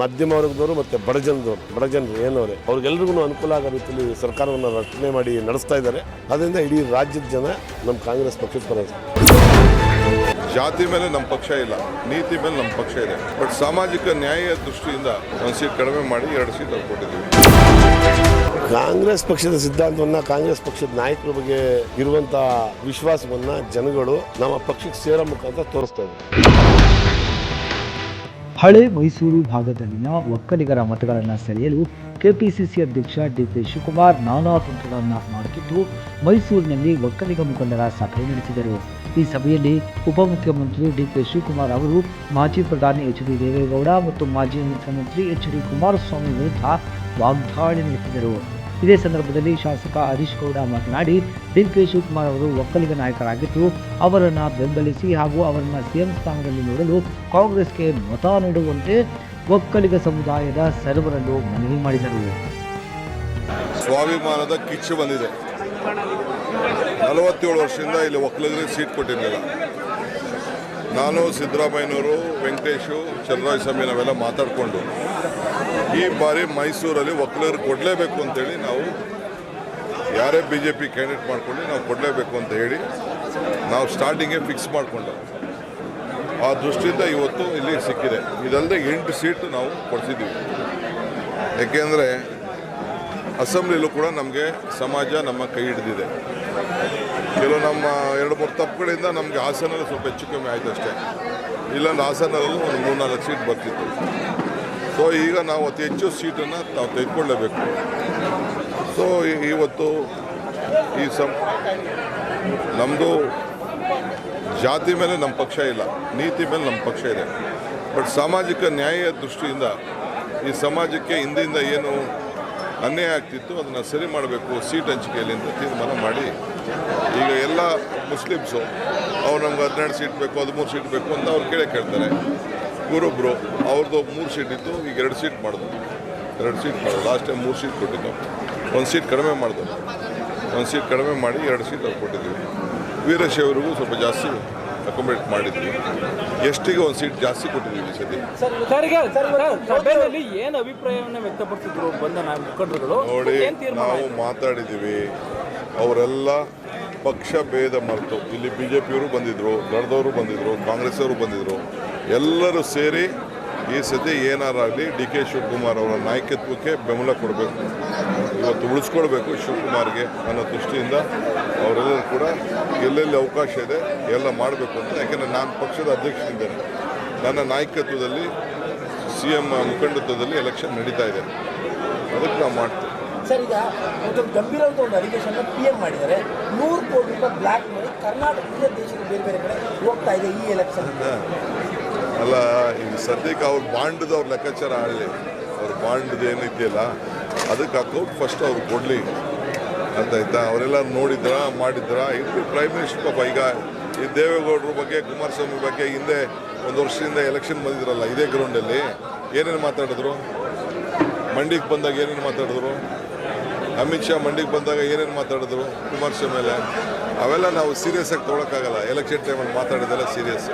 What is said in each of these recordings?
ಮಧ್ಯಮ ವರ್ಗದವರು ಮತ್ತು ಬಡಜನದವರು ಬಡಜನರು ಬಡ ಜನರು ಏನವ್ರೆ ಅವ್ರಿಗೆಲ್ರಿಗೂ ಅನುಕೂಲ ಆಗೋ ರೀತಿಯಲ್ಲಿ ಸರ್ಕಾರವನ್ನು ರಚನೆ ಮಾಡಿ ನಡೆಸ್ತಾ ಇದ್ದಾರೆ. ಅದರಿಂದ ಇಡೀ ರಾಜ್ಯದ ಜನ ನಮ್ಮ ಕಾಂಗ್ರೆಸ್ ಪಕ್ಷದ ಪರ ಜಾತಿ ಮೇಲೆ ನಮ್ಮ ಪಕ್ಷ ಇಲ್ಲ ನೀತಿ ಮೇಲೆ ನಮ್ಮ ಪಕ್ಷ ಇದೆ. ಬಟ್ ಸಾಮಾಜಿಕ ನ್ಯಾಯ ದೃಷ್ಟಿಯಿಂದ ಒಂದು ಸೀಟ್ ಕಡಿಮೆ ಮಾಡಿ ಎರಡು ಸೀಟ್ ಕೊಟ್ಟಿದ್ದೀವಿ. ಕಾಂಗ್ರೆಸ್ ಪಕ್ಷದ ಸಿದ್ಧಾಂತವನ್ನ ಕಾಂಗ್ರೆಸ್ ಪಕ್ಷದ ನಾಯಕರ ಬಗ್ಗೆ ಇರುವಂತಹ ವಿಶ್ವಾಸವನ್ನ ಜನಗಳು ನಮ್ಮ ಪಕ್ಷಕ್ಕೆ ಸೇರೋ ಮುಖಾಂತರ ತೋರಿಸ್ತಾ ಇದ್ದಾರೆ. ಹಳೆ ಮೈಸೂರು ಭಾಗದಲ್ಲಿನ ಒಕ್ಕಲಿಗರ ಮತಗಳನ್ನು ಸೆಳೆಯಲು ಕೆಪಿಸಿಸಿ ಅಧ್ಯಕ್ಷ ಡಿಕೆ ಶಿವಕುಮಾರ್ ನಾನಾ ತಂತ್ರಗಳನ್ನು ಮಾಡುತ್ತಿದ್ದು, ಮೈಸೂರಿನಲ್ಲಿ ಒಕ್ಕಲಿಗ ಮುಖಂಡರ ಸಭೆ ನಡೆಸಿದರು. ಈ ಸಭೆಯಲ್ಲಿ ಉಪಮುಖ್ಯಮಂತ್ರಿ ಡಿಕೆ ಶಿವಕುಮಾರ್ ಅವರು, ಮಾಜಿ ಪ್ರಧಾನಿ ಎಚ್ ಡಿ ದೇವೇಗೌಡ ಮತ್ತು ಮಾಜಿ ಮುಖ್ಯಮಂತ್ರಿ ಎಚ್ ಡಿ ಕುಮಾರಸ್ವಾಮಿ ವಿರುದ್ಧ ವಾಗ್ದಾಳಿ ನಡೆಸಿದರು. ಇದೇ ಸಂದರ್ಭದಲ್ಲಿ ಶಾಸಕ ಹರೀಶ್ ಗೌಡ ಮಾತನಾಡಿ ಡಿಕೆ ಶಿವಕುಮಾರ್ ಅವರು ಒಕ್ಕಲಿಗ ನಾಯಕರಾಗಿದ್ದು, ಅವರನ್ನು ಬೆಂಬಲಿಸಿ ಹಾಗೂ ಅವರನ್ನು ಸಿಎಂ ಸ್ಥಾನದಲ್ಲಿ ನೋಡಲು ಕಾಂಗ್ರೆಸ್ಗೆ ಮತ ನೀಡುವಂತೆ ಒಕ್ಕಲಿಗ ಸಮುದಾಯದ ಸರ್ವರನ್ನು ಮನವಿ ಮಾಡಿದರು. ಸ್ವಾಭಿಮಾನದ ಕಿಚ್ಚು ಬಂದಿದೆ. ನಲವತ್ತೇಳು ವರ್ಷದಿಂದ ಇಲ್ಲಿ ಒಕ್ಕಲಿಗರಿಗೆ ಸೀಟ್ ಕೊಟ್ಟಿರಲಿಲ್ಲ. ನಾನು ಸಿದ್ದರಾಮಯ್ಯನವರು, ವೆಂಕಟೇಶು ಚಲರಾಯಸ್ವಾಮಿ ನಾವೆಲ್ಲ ಮಾತಾಡಿಕೊಂಡು ಈ ಬಾರಿ ಮೈಸೂರಲ್ಲಿ ಒಕ್ಕಲಿಗರು ಕೊಡಲೇಬೇಕು ಅಂತೇಳಿ ನಾವು ಯಾರೇ ಬಿ ಜೆ ಪಿ ಕ್ಯಾಂಡಿಡೇಟ್ ಮಾಡ್ಕೊಂಡು ನಾವು ಕೊಡಲೇಬೇಕು ಅಂತ ಹೇಳಿ ನಾವು ಸ್ಟಾರ್ಟಿಂಗೇ ಫಿಕ್ಸ್ ಮಾಡಿಕೊಂಡು ಆ ದೃಷ್ಟಿಯಿಂದ ಇವತ್ತು ಇಲ್ಲಿ ಸಿಕ್ಕಿದೆ. ಇದಲ್ಲದೆ ಎಂಟು ಸೀಟು ನಾವು ಕೊಡಿಸಿದ್ದೀವಿ. ಏಕೆಂದರೆ ಅಸೆಂಬ್ಲಿಲೂ ಕೂಡ ನಮಗೆ ಸಮಾಜ ನಮ್ಮ ಕೈ ಹಿಡಿದಿದೆ. ಕೆಲವು ನಮ್ಮ ಎರಡು ಮೂರು ತಪ್ಪುಗಳಿಂದ ನಮಗೆ ಹಾಸನಲ್ಲಿ ಸ್ವಲ್ಪ ಹೆಚ್ಚು ಕಮ್ಮಿ ಆಯಿತು ಅಷ್ಟೇ. ಇಲ್ಲಾಂದ್ರೆ ಹಾಸನಲ್ಲೂ ಒಂದು ಮೂರ್ನಾಲ್ಕು ಸೀಟ್ ಬರ್ತಿತ್ತು. ಸೊ ಈಗ ನಾವು ಅತಿ ಹೆಚ್ಚು ಸೀಟನ್ನು ನಾವು ತೆಗೆದುಕೊಳ್ಳಬೇಕು. ಸೊ ಇವತ್ತು ಈ ಸಂ ನಮ್ಮದು ಜಾತಿ ಮೇಲೆ ನಮ್ಮ ಪಕ್ಷ ಇಲ್ಲ, ನೀತಿ ಮೇಲೆ ನಮ್ಮ ಪಕ್ಷ ಇದೆ. ಬಟ್ ಸಾಮಾಜಿಕ ನ್ಯಾಯ ದೃಷ್ಟಿಯಿಂದ ಈ ಸಮಾಜಕ್ಕೆ ಹಿಂದಿಂದ ಏನು ಅನ್ಯಾಯ ಆಗ್ತಿತ್ತು, ಅದನ್ನು ಸರಿ ಮಾಡಬೇಕು, ಸೀಟ್ ಹಂಚಿಕೆಯಲ್ಲಿ ಅಂತ ತೀರ್ಮಾನ ಮಾಡಿ, ಈಗ ಎಲ್ಲ ಮುಸ್ಲಿಮ್ಸು, ಅವ್ರು ನಮ್ಗೆ ಹದಿನೆಂಟು ಸೀಟ್ ಬೇಕು, ಹದಿಮೂರು ಸೀಟ್ ಬೇಕು ಅಂತ ಅವ್ರು ಕೇಳೇ ಕೇಳ್ತಾರೆ. ಇವರೊಬ್ಬರು ಅವ್ರದ್ದು ಮೂರು ಸೀಟ್ ಇತ್ತು ಈಗ ಎರಡು ಸೀಟ್ ಮಾಡಿದ್ರು. ಎರಡು ಸೀಟ್ ಮಾಡಿದ್ರು. ಲಾಸ್ಟ್ ಟೈಮ್ ಮೂರು ಸೀಟ್ ಕೊಟ್ಟಿದ್ದು ಒಂದು ಸೀಟ್ ಕಡಿಮೆ ಮಾಡಿದ್ರು. ಒಂದು ಸೀಟ್ ಕಡಿಮೆ ಮಾಡಿ ಎರಡು ಸೀಟ್ ಅವ್ರು ಕೊಟ್ಟಿದ್ದೀವಿ ವೀರಶೈವರಿಗೂ ಸ್ವಲ್ಪ ಜಾಸ್ತಿ ಅಕೊಮಡೇಟ್ ಮಾಡಿದ್ವಿ. ಎಷ್ಟಿಗೆ ಒಂದು ಸೀಟ್ ಜಾಸ್ತಿ ಕೊಟ್ಟಿದ್ದೀವಿ ಈ ಸತಿ? ಏನು ಅಭಿಪ್ರಾಯವನ್ನು ವ್ಯಕ್ತಪಡಿಸಿದ್ರು ಬಂದ ಮುಖಂಡರುಗಳು? ನೋಡಿ ನಾವು? ಮಾತಾಡಿದ್ದೀವಿ. ಅವರೆಲ್ಲ ಪಕ್ಷ ಭೇದ ಮರೆತು. ಇಲ್ಲಿ ಬಿ ಜೆ ಪಿಯವರು ಬಂದಿದ್ದರು ದಳದವರು ಬಂದಿದ್ದರು ಕಾಂಗ್ರೆಸ್ ಅವರು ಬಂದಿದ್ದರು ಎಲ್ಲರೂ ಸೇರಿ ಈ ಸತಿ ಏನಾರಾಗಲಿ ಡಿ ಕೆ ಶಿವಕುಮಾರ್ ಅವರ ನಾಯಕತ್ವಕ್ಕೆ ಬೆಂಬಲ ಕೊಡಬೇಕು. ಇವತ್ತು ಉಳಿಸ್ಕೊಳ್ಬೇಕು ಶಿವಕುಮಾರ್ಗೆ ಅನ್ನೋ ದೃಷ್ಟಿಯಿಂದ ಅವರೆಲ್ಲರೂ ಕೂಡ ಎಲ್ಲೆಲ್ಲಿ ಅವಕಾಶ ಇದೆ ಎಲ್ಲ ಮಾಡಬೇಕು ಅಂತ. ಯಾಕೆಂದರೆ ನಾನು ಪಕ್ಷದ ಅಧ್ಯಕ್ಷನಿದ್ದೇನೆ. ನನ್ನ ನಾಯಕತ್ವದಲ್ಲಿ ಸಿ ಎಂ ಮುಖಂಡತ್ವದಲ್ಲಿ ಎಲೆಕ್ಷನ್ ನಡೀತಾ ಇದೆ. ಅದಕ್ಕೆ ನಾವು ಮಾಡ್ತೇವೆ. ಸರ್ ಈಗ ಒಂದು ಗಂಭೀರವಾದ ಒಂದು ಅಲಿಗೇಷನ್ ಪಿ ಎಂ ಮಾಡಿದ್ದಾರೆ. ನೂರು ಕೋಟಿ ರೂಪಾಯಿ ಬ್ಲ್ಯಾಕ್ ಕರ್ನಾಟಕದಿಂದ ದೇಶದ ಬೇರೆ ಬೇರೆ ಕಡೆ ಹೋಗ್ತಾ ಇದೆ ಈ ಎಲೆಕ್ಷನ್ ಅಲ್ಲ ಈಗ ಸದ್ಯಕ್ಕೆ ಅವ್ರ ಬಾಂಡ್ದು ಅವ್ರ ಲೆಕ್ಕಾಚಾರ ಆಡಲಿ. ಅವ್ರ ಬಾಂಡ್ದು ಏನಿದೆಯಲ್ಲ ಅದಕ್ಕೆ ಅಕೌಂಟ್ ಫಸ್ಟ್ ಅವ್ರು ಕೊಡಲಿ ಅಂತ ಆಯ್ತಾ? ಅವರೆಲ್ಲ ನೋಡಿದ್ರ, ಮಾಡಿದ್ರ? ಇದು ಪ್ರೈಮ್ ಮಿನಿಸ್ಟರ್ ಪಾಪ, ಈಗ ಈ ದೇವೇಗೌಡರ ಬಗ್ಗೆ, ಕುಮಾರಸ್ವಾಮಿ ಬಗ್ಗೆ ಹಿಂದೆ ಒಂದು ವರ್ಷದಿಂದ ಎಲೆಕ್ಷನ್ ಬಂದಿದ್ರಲ್ಲ, ಇದೇ ಗ್ರೌಂಡಲ್ಲಿ ಏನೇನು ಮಾತಾಡಿದ್ರು? ಮಂಡಿಗೆ ಬಂದಾಗ ಏನೇನು ಮಾತಾಡಿದ್ರು? ಅಮಿತ್ ಶಾ ಮಂಡಿಗೆ ಬಂದಾಗ ಏನೇನು ಮಾತಾಡಿದ್ರು ಕುಮಾರಸ್ವಾಮಿ ಮೇಲೆ? ಅವೆಲ್ಲ ನಾವು ಸೀರಿಯಸ್ ಆಗಿ ತೊಗೊಳಕ್ಕಾಗಲ್ಲ. ಎಲೆಕ್ಷನ್ ಟೈಮಲ್ಲಿ ಮಾತಾಡೋದೆಲ್ಲ ಸೀರಿಯಸ್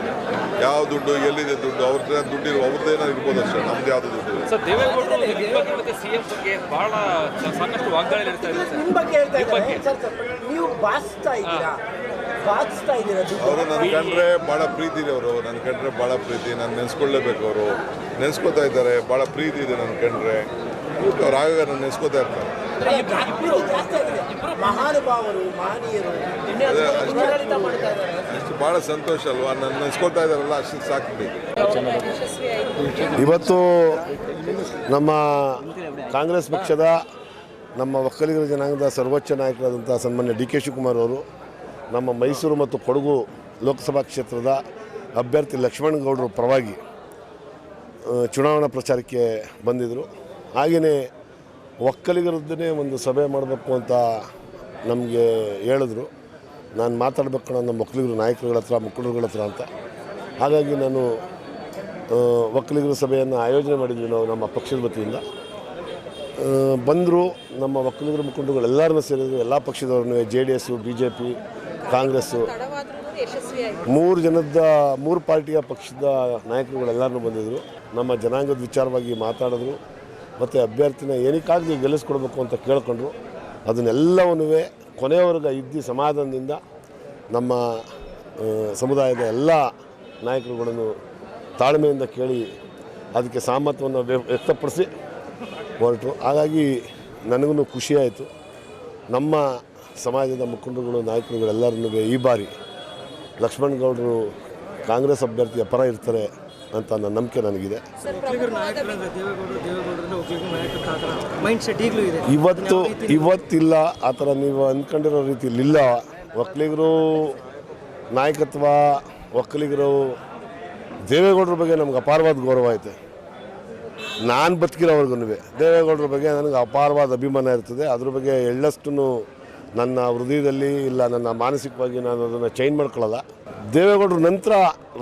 ಯಾವ ದುಡ್ಡು ಎಲ್ಲಿದೆ ದುಡ್ಡು ಅವ್ರದ್ದು ದುಡ್ಡಿರೋ ಅವ್ರದ್ದೇನೋ ಇರ್ಬೋದು ಅಷ್ಟೇ. ನಮ್ದು ಯಾವುದು ದುಡ್ಡು ಸರ್ ದೇವೇಗೌಡರು ನಿಮ್ಮ ಬಗ್ಗೆ ಮತ್ತೆ ಸಿಎಂ ಬಗ್ಗೆ ಬಹಳ ಸ- ಸಾಕಷ್ಟು ವಾಗ್ದಾಳಿ ನಡೆಸ್ತಾ ಸರ್. ನಿಮ್ಮ ಬಗ್ಗೆ ಹೇಳ್ತಾ ನಿಮ್ಮ ಬಗ್ಗೆ. ಇದ್ದಾರೆ ಸರ್ ಸರ್ ನೀವು ಬಾಚ್ತಾ ಇದ್ದೀರಾ? ಬಾಚ್ತಾ ಇದ್ದೀರಾ ದುಡ್ಡು? ಅವರು ನನ್ನ ಕಂಡ್ರೆ ಭಾಳ ಪ್ರೀತಿ ಇದೆ ಅವರು. ನನ್ನ ಕಂಡ್ರೆ ಭಾಳ ಪ್ರೀತಿ. ನಾನು ನೆನೆಸ್ಕೊಳ್ಳೇಬೇಕು ಅವರು. ನೆನೆಸ್ಕೊತಾ ಇದ್ದಾರೆ. ಭಾಳ ಪ್ರೀತಿ ಇದೆ ನನ್ನ ಕಂಡ್ರೆ. ಅವ್ರು ಆಗಾಗ ನಾನು ನೆನೆಸ್ಕೋತಾ ಇರ್ತಾರೆ. ಮಹಾನುಭಾವರು ಮಹನೀಯರು. ಅದೇ ಮಾಡ್ತಾ ಇದ್ದಾರೆ. ಅಷ್ಟು ಭಾಳ ಸಂತೋಷ ಅಲ್ವಾ? ನನ್ನ ನೆನೆಸ್ಕೊಳ್ತಾ ಇದ್ದಾರಲ್ಲ ಅಷ್ಟು ಸಾಕು ಇವತ್ತು ನಮ್ಮ ಕಾಂಗ್ರೆಸ್ ಪಕ್ಷದ ನಮ್ಮ ಒಕ್ಕಲಿಗರ ಜನಾಂಗದ ಸರ್ವೋಚ್ಚ ನಾಯಕರಾದಂಥ ಸನ್ಮಾನ್ಯ ಡಿ ಕೆ ಶಿವಕುಮಾರ್ ಅವರು ನಮ್ಮ ಮೈಸೂರು ಮತ್ತು ಕೊಡಗು ಲೋಕಸಭಾ ಕ್ಷೇತ್ರದ ಅಭ್ಯರ್ಥಿ ಲಕ್ಷ್ಮಣಗೌಡರು ಪರವಾಗಿ ಚುನಾವಣಾ ಪ್ರಚಾರಕ್ಕೆ ಬಂದಿದ್ದರು ಹಾಗೆಯೇ ಒಕ್ಕಲಿಗರದ್ದೇ ಒಂದು ಸಭೆ ಮಾಡಬೇಕು ಅಂತ ನಮಗೆ ಹೇಳಿದ್ರು. ನಾನು ಮಾತಾಡಬೇಕು ನಮ್ಮ ಒಕ್ಕಲಿಗರ, ನಾಯಕರುಗಳ ಹತ್ರ, ಮುಖಂಡರುಗಳ ಹತ್ರ ಅಂತ. ಹಾಗಾಗಿ ನಾನು ಒಕ್ಕಲಿಗರ ಸಭೆಯನ್ನು ಆಯೋಜನೆ ಮಾಡಿದ್ವಿ ನಾವು ನಮ್ಮ ಪಕ್ಷದ ವತಿಯಿಂದ. ಬಂದರು ನಮ್ಮ ಒಕ್ಕಲಿಗರ ಮುಖಂಡರುಗಳು ಎಲ್ಲರನ್ನೂ ಸೇರಿದ್ರು. ಎಲ್ಲ ಪಕ್ಷದವ್ರನ್ನೂ, J D S B J P Congress ಮೂರು ಜನದ, ಮೂರು ಪಾರ್ಟಿಯ ಪಕ್ಷದ ನಾಯಕರುಗಳೆಲ್ಲರೂ ಬಂದಿದ್ದರು ನಮ್ಮ ಜನಾಂಗದ ವಿಚಾರವಾಗಿ ಮಾತಾಡಿದ್ರು. ಮತ್ತು ಅಭ್ಯರ್ಥಿನ ಏನಕ್ಕಾಗಲಿ ಗೆಲ್ಲಿಸ್ಕೊಡ್ಬೇಕು ಅಂತ ಕೇಳಿಕೊಂಡ್ರು. ಅದನ್ನೆಲ್ಲವನ್ನೂ ಕೊನೆಯವರೆಗೆ ಇದ್ದು ಸಮಾಧಾನದಿಂದ ನಮ್ಮ ಸಮುದಾಯದ ಎಲ್ಲ ನಾಯಕರುಗಳನ್ನು ತಾಳ್ಮೆಯಿಂದ ಕೇಳಿ ಅದಕ್ಕೆ ಸಾಮರ್ಥ್ಯವನ್ನು ವ್ಯ- ವ್ಯಕ್ತಪಡಿಸಿ ಹೊರಟರು. ಹಾಗಾಗಿ ನನಗೂ ಖುಷಿಯಾಯಿತು ನಮ್ಮ ಸಮಾಜದ ಮುಖಂಡರುಗಳು ನಾಯಕರುಗಳೆಲ್ಲರನ್ನೂ ಈ ಬಾರಿ ಲಕ್ಷ್ಮಣ್ ಗೌಡರು ಕಾಂಗ್ರೆಸ್ ಅಭ್ಯರ್ಥಿಯ ಪರ ಇರ್ತಾರೆ. ಅಂತ ನನ್ನ ನಂಬಿಕೆ ನನಗಿದೆ. ಇವತ್ತು ಇವತ್ತಿಲ್ಲ ಆ ಥರ ನೀವು ಅಂದ್ಕೊಂಡಿರೋ ರೀತಿಯಲ್ಲಿ ಇಲ್ಲ. ಒಕ್ಕಲಿಗರು ನಾಯಕತ್ವ ಒಕ್ಕಲಿಗರು ದೇವೇಗೌಡರ ಬಗ್ಗೆ ನಮ್ಗೆ ಅಪಾರವಾದ ಗೌರವ ಐತೆ. ನಾನು ಬದುಕಿರೋವರೆಗೂ ದೇವೇಗೌಡರ ಬಗ್ಗೆ ನನಗೆ ಅಪಾರವಾದ ಅಭಿಮಾನ ಇರ್ತದೆ. ಅದ್ರ ಬಗ್ಗೆ ಎಳ್ಳಷ್ಟು ನನ್ನ ಹೃದಯದಲ್ಲಿ ಇಲ್ಲ ನನ್ನ ಮಾನಸಿಕವಾಗಿ ನಾನು ಅದನ್ನು ಚೇಂಜ್ ಮಾಡ್ಕೊಳ್ಳಲ್ಲ. ದೇವೇಗೌಡರ ನಂತರ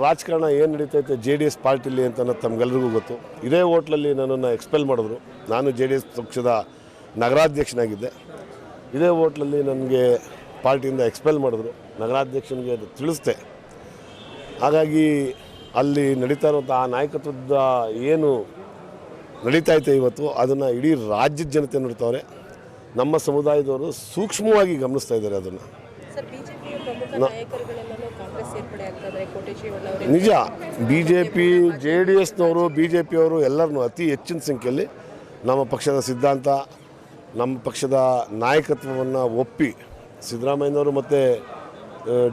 ರಾಜಕಾರಣ ಏನು ನಡೀತೈತೆ ಜೆ ಡಿ ಎಸ್ ಪಾರ್ಟಿಲಿ ಅಂತ ಅನ್ನೋದು ತಮಗೆಲ್ಲರಿಗೂ ಗೊತ್ತು. ಇದೇ ಹೋಟ್ಲಲ್ಲಿ ನನ್ನನ್ನು ಎಕ್ಸ್ಪೆಲ್ ಮಾಡಿದ್ರು. ನಾನು ಜೆ ಡಿ ಎಸ್ ಪಕ್ಷದ ನಗರಾಧ್ಯಕ್ಷನಾಗಿದ್ದೆ. ಇದೇ ಹೋಟ್ಲಲ್ಲಿ ನನಗೆ ಪಾರ್ಟಿಯಿಂದ ಎಕ್ಸ್ಪೆಲ್ ಮಾಡಿದ್ರು. ನಗರಾಧ್ಯಕ್ಷನಿಗೆ ಅದು ತಿಳಿಸ್ದೆ. ಹಾಗಾಗಿ ಅಲ್ಲಿ ನಡೀತಾ ಇರುವಂಥ ಆ ನಾಯಕತ್ವದ ಏನು ನಡೀತಾ ಐತೆ ಇವತ್ತು ಅದನ್ನು ಇಡೀ ರಾಜ್ಯದ ಜನತೆ ನೋಡ್ತಾವ್ರೆ. ನಮ್ಮ ಸಮುದಾಯದವರು ಸೂಕ್ಷ್ಮವಾಗಿ ಗಮನಿಸ್ತಾ ಇದ್ದಾರೆ ಅದನ್ನು. ನಿಜ B J P J D ಎಸ್ನವರು B J ಪಿಯವರು ಎಲ್ಲರನ್ನೂ ಅತಿ ಹೆಚ್ಚಿನ ಸಂಖ್ಯೆಯಲ್ಲಿ ನಮ್ಮ ಪಕ್ಷದ ಸಿದ್ಧಾಂತ, ನಮ್ಮ ಪಕ್ಷದ ನಾಯಕತ್ವವನ್ನು ಒಪ್ಪಿ ಸಿದ್ದರಾಮಯ್ಯನವರು ಮತ್ತು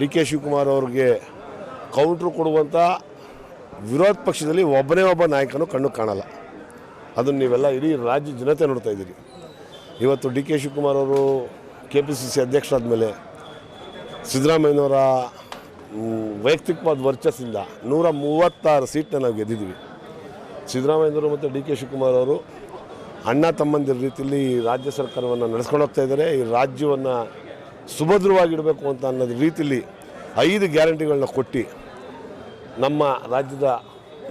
ಡಿ ಕೆ ಶಿವಕುಮಾರ್ ಅವ್ರಿಗೆ ಕೌಂಟ್ರು ಕೊಡುವಂಥ ವಿರೋಧ ಪಕ್ಷದಲ್ಲಿ ಒಬ್ಬನೇ ಒಬ್ಬ ನಾಯಕನೂ ಕಣ್ಣು ಕಾಣಲ್ಲ. ಅದನ್ನು ನೀವೆಲ್ಲ ಇಡೀ ರಾಜ್ಯ ಜನತೆ ನೋಡ್ತಾ ಇದ್ದೀರಿ. ಇವತ್ತು ಡಿ ಕೆ ಶಿವಕುಮಾರ್ ಅವರು ಕೆ ಪಿ ಸಿ ಸಿ ಅಧ್ಯಕ್ಷರಾದ ಮೇಲೆ ಸಿದ್ದರಾಮಯ್ಯನವರ ವೈಯಕ್ತಿಕವಾದ ವರ್ಚಸ್ಸಿಂದ ನೂರ ಮೂವತ್ತಾರು ಸೀಟ್ನ ನಾವು ಗೆದ್ದಿದ್ವಿ ಸಿದ್ದರಾಮಯ್ಯನವರು ಮತ್ತು ಡಿ ಕೆ ಶಿವಕುಮಾರ್ ಅವರು ಅಣ್ಣ ತಮ್ಮಂದಿರ ರೀತಿಯಲ್ಲಿ ರಾಜ್ಯ ಸರ್ಕಾರವನ್ನು ನಡೆಸ್ಕೊಂಡು ಹೋಗ್ತಾ ಇದ್ದಾರೆ. ಈ ರಾಜ್ಯವನ್ನು ಸುಭದ್ರವಾಗಿಡಬೇಕು ಅಂತ ಅನ್ನೋದು ರೀತಿಯಲ್ಲಿ ಐದು ಗ್ಯಾರಂಟಿಗಳನ್ನ ಕೊಟ್ಟು ನಮ್ಮ ರಾಜ್ಯದ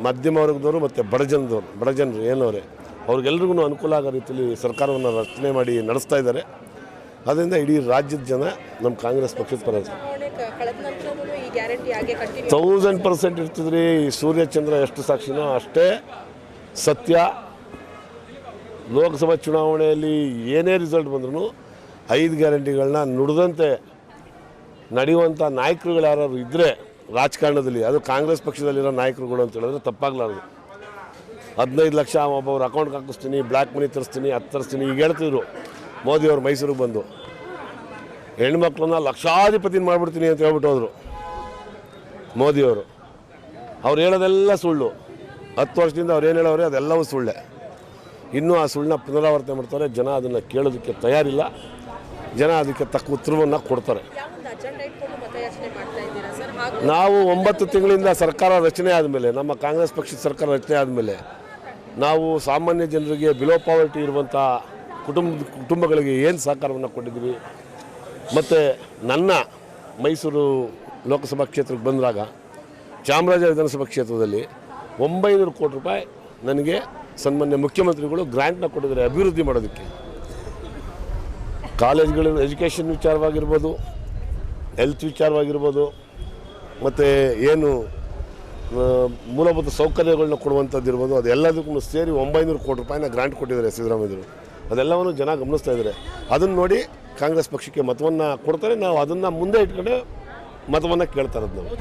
ಮಧ್ಯಮ ವರ್ಗದವರು ಮತ್ತು ಬಡಜನದವರು ಬಡಜನರು ಏನವರೆ, ಅವ್ರಿಗೆಲ್ರಿಗೂ ಅನುಕೂಲ ಆಗೋ ರೀತಿಯಲ್ಲಿ ಸರ್ಕಾರವನ್ನು ರಚನೆ ಮಾಡಿ ನಡೆಸ್ತಾ ಇದ್ದಾರೆ. ಅದರಿಂದ ಇಡೀ ರಾಜ್ಯದ ಜನ ನಮ್ಮ ಕಾಂಗ್ರೆಸ್ ಪಕ್ಷದ ಪರ. ತೌಸಂಡ್ ಪರ್ಸೆಂಟ್ ಇರ್ತಿದ್ರಿ, ಈ ಸೂರ್ಯಚಂದ್ರ ಎಷ್ಟು ಸಾಕ್ಷಿನೋ ಅಷ್ಟೇ ಸತ್ಯ. ಲೋಕಸಭಾ ಚುನಾವಣೆಯಲ್ಲಿ ಏನೇ ರಿಸಲ್ಟ್ ಬಂದ್ರೂ ಐದು ಗ್ಯಾರಂಟಿಗಳನ್ನ ನುಡಿದಂತೆ ನಡೆಯುವಂಥ ನಾಯಕರುಗಳು ಯಾರು ಇದ್ದರೆ ರಾಜಕಾರಣದಲ್ಲಿ, ಅದು ಕಾಂಗ್ರೆಸ್ ಪಕ್ಷದಲ್ಲಿರೋ ನಾಯಕರುಗಳು ಅಂತ ಹೇಳಿದ್ರೆ ತಪ್ಪಾಗಲಾರ್ದು. ಹದಿನೈದು ಲಕ್ಷ ಒಬ್ಬವ್ರ ಅಕೌಂಟ್ಗೆ ಹಾಕಿಸ್ತೀನಿ ಬ್ಲ್ಯಾಕ್ ಮನಿ ತರಿಸ್ತೀನಿ, ಅದು ತರಿಸ್ತೀನಿ, ಈಗ ಹೇಳ್ತಿದ್ರು ಮೋದಿಯವರು ಮೈಸೂರಿಗೆ ಬಂದು. ಹೆಣ್ಮಕ್ಳನ್ನ ಲಕ್ಷಾಧಿಪತಿನ ಮಾಡಿಬಿಡ್ತೀನಿ ಅಂತ ಹೇಳ್ಬಿಟ್ಟು ಹೋದರು. ಮೋದಿಯವರು. ಅವ್ರು ಹೇಳೋದೆಲ್ಲ ಸುಳ್ಳು. ಹತ್ತು ವರ್ಷದಿಂದ ಅವ್ರು ಏನು ಹೇಳೋರೆ ಅದೆಲ್ಲವೂ ಸುಳ್ಳೆ. ಇನ್ನೂ ಆ ಸುಳ್ಳನ್ನ ಪುನರಾವರ್ತನೆ ಮಾಡ್ತಾರೆ ಜನ ಅದನ್ನು ಕೇಳೋದಕ್ಕೆ ತಯಾರಿಲ್ಲ. ಜನ ಅದಕ್ಕೆ ತಕ್ಕ ಉತ್ತರವನ್ನು ಕೊಡ್ತಾರೆ. ನಾವು ಒಂಬತ್ತು ತಿಂಗಳಿಂದ ಸರ್ಕಾರ ರಚನೆ ಆದಮೇಲೆ ನಮ್ಮ ಕಾಂಗ್ರೆಸ್ ಪಕ್ಷದ ಸರ್ಕಾರ ರಚನೆ ಆದಮೇಲೆ ನಾವು ಸಾಮಾನ್ಯ ಜನರಿಗೆ ಬಿಲೋ ಪಾವರ್ಟಿ ಇರುವಂಥ ಕುಟುಂಬ ಕುಟುಂಬಗಳಿಗೆ ಏನು ಸಹಕಾರವನ್ನು ಕೊಟ್ಟಿದ್ವಿ ಮತ್ತು ನನ್ನ ಮೈಸೂರು ಲೋಕಸಭಾ ಕ್ಷೇತ್ರಕ್ಕೆ ಬಂದಾಗ ಚಾಮರಾಜ ವಿಧಾನಸಭಾ ಕ್ಷೇತ್ರದಲ್ಲಿ ಒಂಬೈನೂರು ಕೋಟಿ ರೂಪಾಯಿ ನನಗೆ ಸನ್ಮಾನ್ಯ ಮುಖ್ಯಮಂತ್ರಿಗಳು ಗ್ರ್ಯಾಂಟ್ನ ಕೊಟ್ಟಿದ್ದಾರೆ ಅಭಿವೃದ್ಧಿ ಮಾಡೋದಕ್ಕೆ. ಕಾಲೇಜ್ಗಳ ಎಜುಕೇಷನ್ ವಿಚಾರವಾಗಿರ್ಬೋದು, ಹೆಲ್ತ್ ವಿಚಾರವಾಗಿರ್ಬೋದು, ಮತ್ತು ಏನು ಮೂಲಭೂತ ಸೌಕರ್ಯಗಳನ್ನ ಕೊಡುವಂಥದ್ದು ಇರ್ಬೋದು, ಅದೆಲ್ಲದಕ್ಕೂ ಸೇರಿ ಒಂಬೈನೂರು ಕೋಟಿ ರೂಪಾಯಿನ ಗ್ರಾಂಟ್ ಕೊಟ್ಟಿದ್ದಾರೆ ಸಿದ್ದರಾಮಯ್ಯರು. ಅದೆಲ್ಲವನ್ನು ಜನ ಗಮನಿಸ್ತಾ ಇದ್ದಾರೆ. ಅದನ್ನು ನೋಡಿ ಕಾಂಗ್ರೆಸ್ ಪಕ್ಷಕ್ಕೆ ಮತವನ್ನು ಕೊಡ್ತಾರೆ. ನಾವು ಅದನ್ನು ಮುಂದೆ ಇಟ್ಕೊಂಡು ಮತವನ್ನು ಕೇಳ್ತಾ ಇರೋದು ನಾವು.